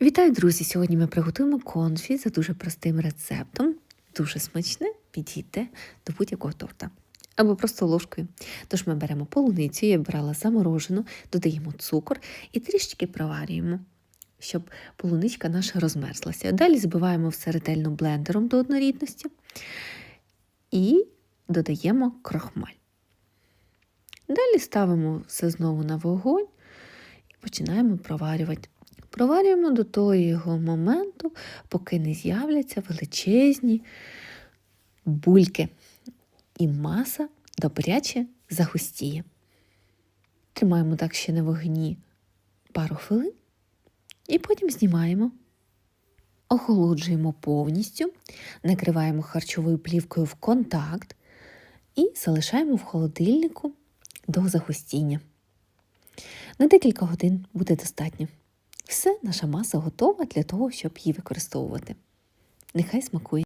Вітаю, друзі! Сьогодні ми приготуємо конфі за дуже простим рецептом. Дуже смачне, підійде до будь-якого торта. Або просто ложкою. Тож ми беремо полуницю, я брала заморожену, додаємо цукор і трішки проварюємо, щоб полуничка наша розмерзлася. Далі збиваємо все ретельно блендером до однорідності і додаємо крохмаль. Далі ставимо все знову на вогонь і починаємо проварювати. Проварюємо до того моменту, поки не з'являться величезні бульки, і маса добряче загустіє. Тримаємо так ще на вогні пару хвилин і потім знімаємо. Охолоджуємо повністю, накриваємо харчовою плівкою в контакт і залишаємо в холодильнику до загустіння. На декілька годин буде достатньо. Все, наша маса готова для того, щоб її використовувати. Нехай смакує.